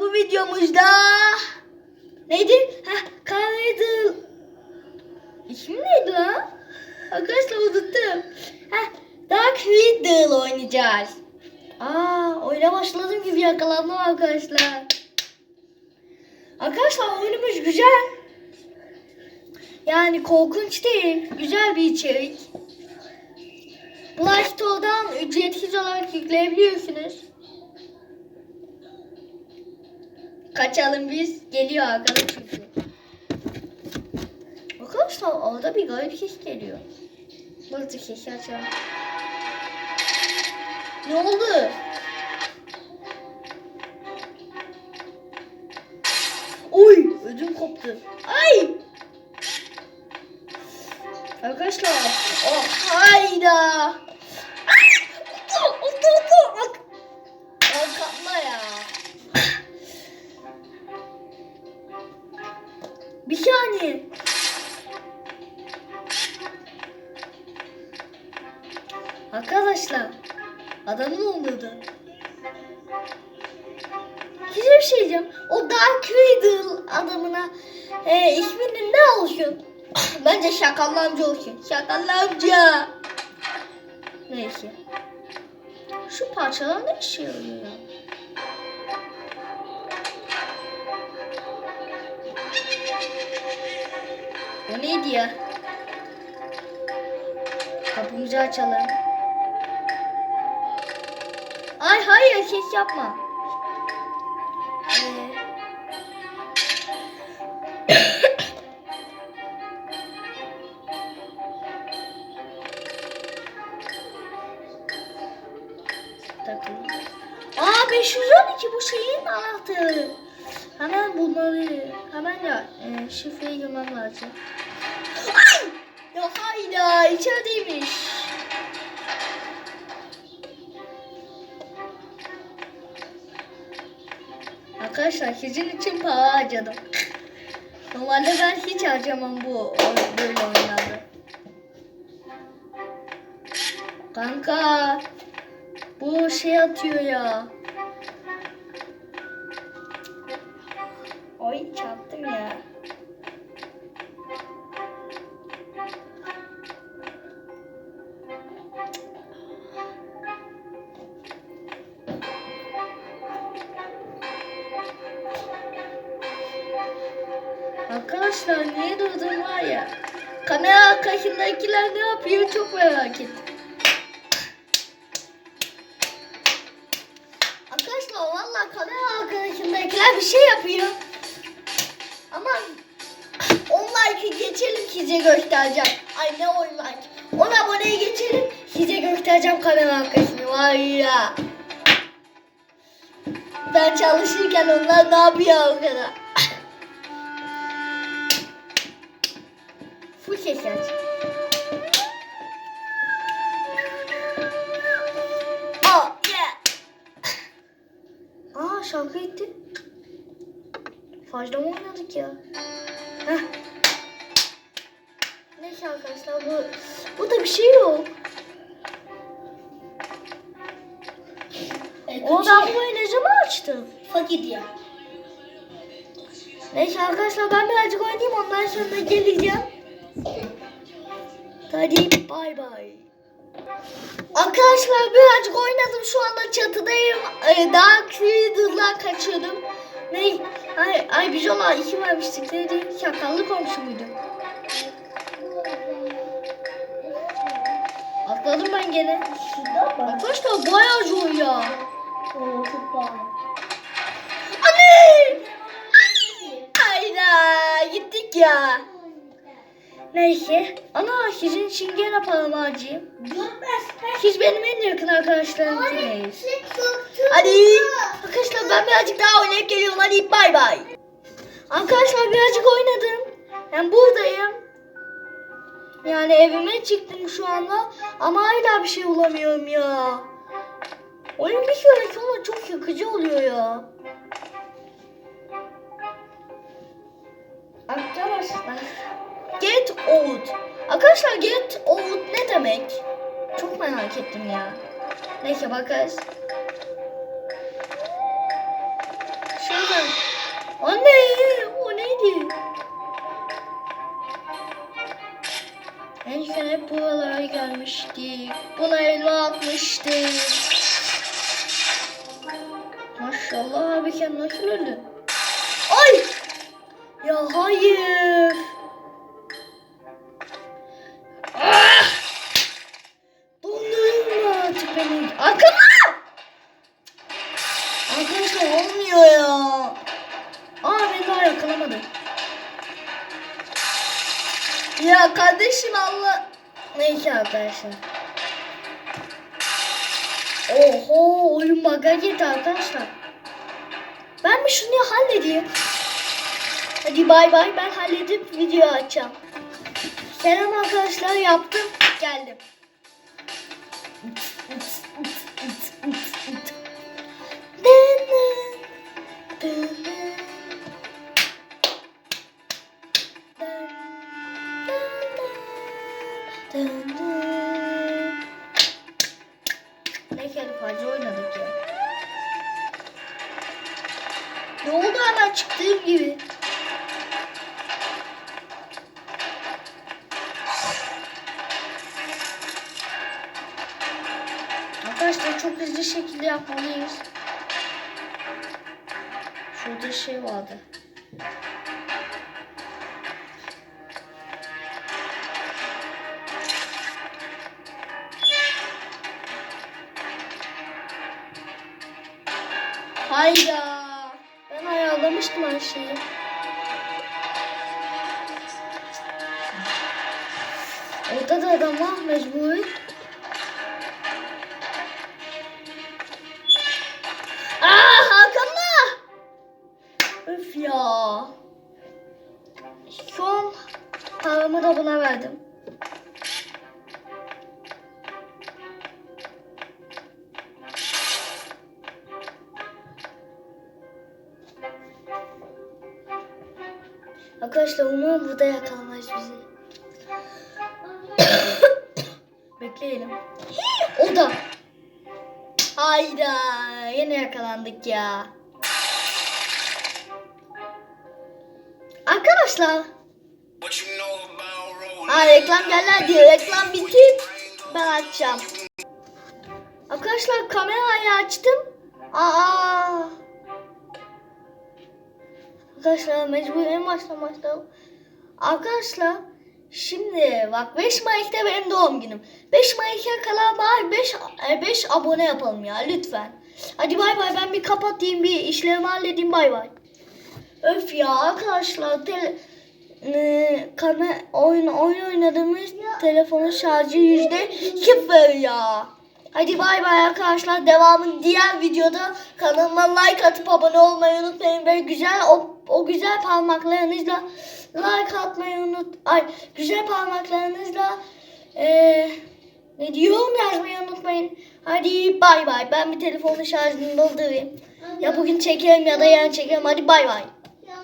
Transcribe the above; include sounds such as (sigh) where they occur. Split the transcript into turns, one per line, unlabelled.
bu videomuzda neydi? Heh, Kaydıl. İsmi neydi lan? Arkadaşlar unuttum. Heh, Dark Riddle oynayacağız. Aa, oyuna başladım gibi yakalandım arkadaşlar. Arkadaşlar oyunumuz güzel. Yani korkunç değil. Güzel bir içerik. Play Store'dan ücretsiz olarak yükleyebiliyorsunuz. Kaçalım biz. Geliyor arkadaş çünkü. Arkadaşlar orada bir garip ses geliyor. Burada sesi açalım. Ne oldu? Oy ödüm koptu. Ay! Arkadaşlar. Oh hayda. Bir saniye. Arkadaşlar. Adamın olduğu Size bir şey diyeceğim. O Dark Riddle adamına e, isminin ne olsun? (coughs) Bence şakallı amca olsun. Şakallı amca. Neyse. Şu parçalar ne işe yarıyor O neydi ya? Kapımızı açalım. Ay hayır ses yapma. Ee, (coughs) takılı. Aa 512 bu şeyin anahtarı. Hemen bulmalıyım. Hemen ya e, şifreyi girmem lazım. Ay! Ya hayda içerideymiş. Arkadaşlar sizin için para harcadım. Normalde ben hiç harcamam bu böyle oyunlarda. Kanka. Bu şey atıyor ya. Arkadaşlar niye durdum var ya? Kamera arkasındakiler ne yapıyor çok merak ettim. Arkadaşlar valla kamera arkasındakiler bir şey yapıyor. Ama 10 like'ı geçelim size göstereceğim. Ay ne 10 like? 10 aboneye geçelim size göstereceğim kamera arkasını var ya. Ben çalışırken onlar ne yapıyor o kadar? Oh yeah. Aa şarkı gitti. Fazla mı oynadık ya? Heh. Neyse arkadaşlar bu burada bir şey yok. O ben bu zaman açtım?
Fakir ya.
Neyse arkadaşlar ben birazcık oynayayım ondan sonra geleceğim. Hadi bay bay. Arkadaşlar birazcık oynadım şu anda çatıdayım. Ee, Dark Riddle'dan kaçıyordum. Ne? Ay, ay biz ona iki vermiştik. Neydi? Şakallı komşu muydu? Atladım ben gene. Arkadaşlar bayağı zor ya.
Oo çok pahalı.
Neyse. Ana sizin için gene paramı harcayayım.
Görmez.
Siz benim en yakın arkadaşlarımsınız. Hadi. Arkadaşlar ben birazcık daha oynayıp geliyorum. Hadi bay bay. Arkadaşlar birazcık oynadım. Ben buradayım. Yani evime çıktım şu anda. Ama hala bir şey bulamıyorum ya. Oyun bir kere sonra çok yakıcı oluyor ya. Arkadaşlar. Get old. Arkadaşlar get old ne demek? Çok merak ettim ya. Neyse bakarız. Şuradan. Anne o neydi? En son hep buralara gelmiştik. Bunları ne atmıştık? Maşallah abi sen nasıl öldün? Ay! Ya hayır. Ya kardeşim Allah. Neyse arkadaşlar. Oho oyun bug'a girdi arkadaşlar. Ben bir şunu halledeyim. Hadi bay bay ben halledip video açacağım. Selam arkadaşlar yaptım geldim. Ne fazla oynadık ya. Ne oldu hemen çıktığım gibi? Arkadaşlar çok hızlı şekilde yapmalıyız. Şurada şey vardı. Hayda. Ben ayarlamıştım her şeyi. Orada da adam var mecburi. Arkadaşlar umarım burada yakalamaz bizi. (coughs) Bekleyelim. o da. Hayda. Yine yakalandık ya. Arkadaşlar. Ha reklam geldi diyor. Reklam bitip ben açacağım. Arkadaşlar kamerayı açtım. Aa. Arkadaşlar mecburen başlamakta. Arkadaşlar şimdi bak 5 Mayıs'ta benim doğum günüm. 5 Mayıs'a kadar bari 5 5 abone yapalım ya lütfen. Hadi bay bay ben bir kapatayım bir işlerimi halledeyim bay bay. Öf ya arkadaşlar tele, e, kame, oyun oyun oynadığımız telefonun şarjı yüzde sıfır ya. Hadi bay bay arkadaşlar. Devamın diğer videoda kanalıma like atıp abone olmayı unutmayın ve güzel o, o güzel parmaklarınızla like atmayı unut. Ay güzel parmaklarınızla eee ne diyorum yazmayı unutmayın. Hadi bay bay. Ben bir telefonun şarjını doldurayım. Ya bugün çekerim ya da yarın çekerim. Hadi bay bay.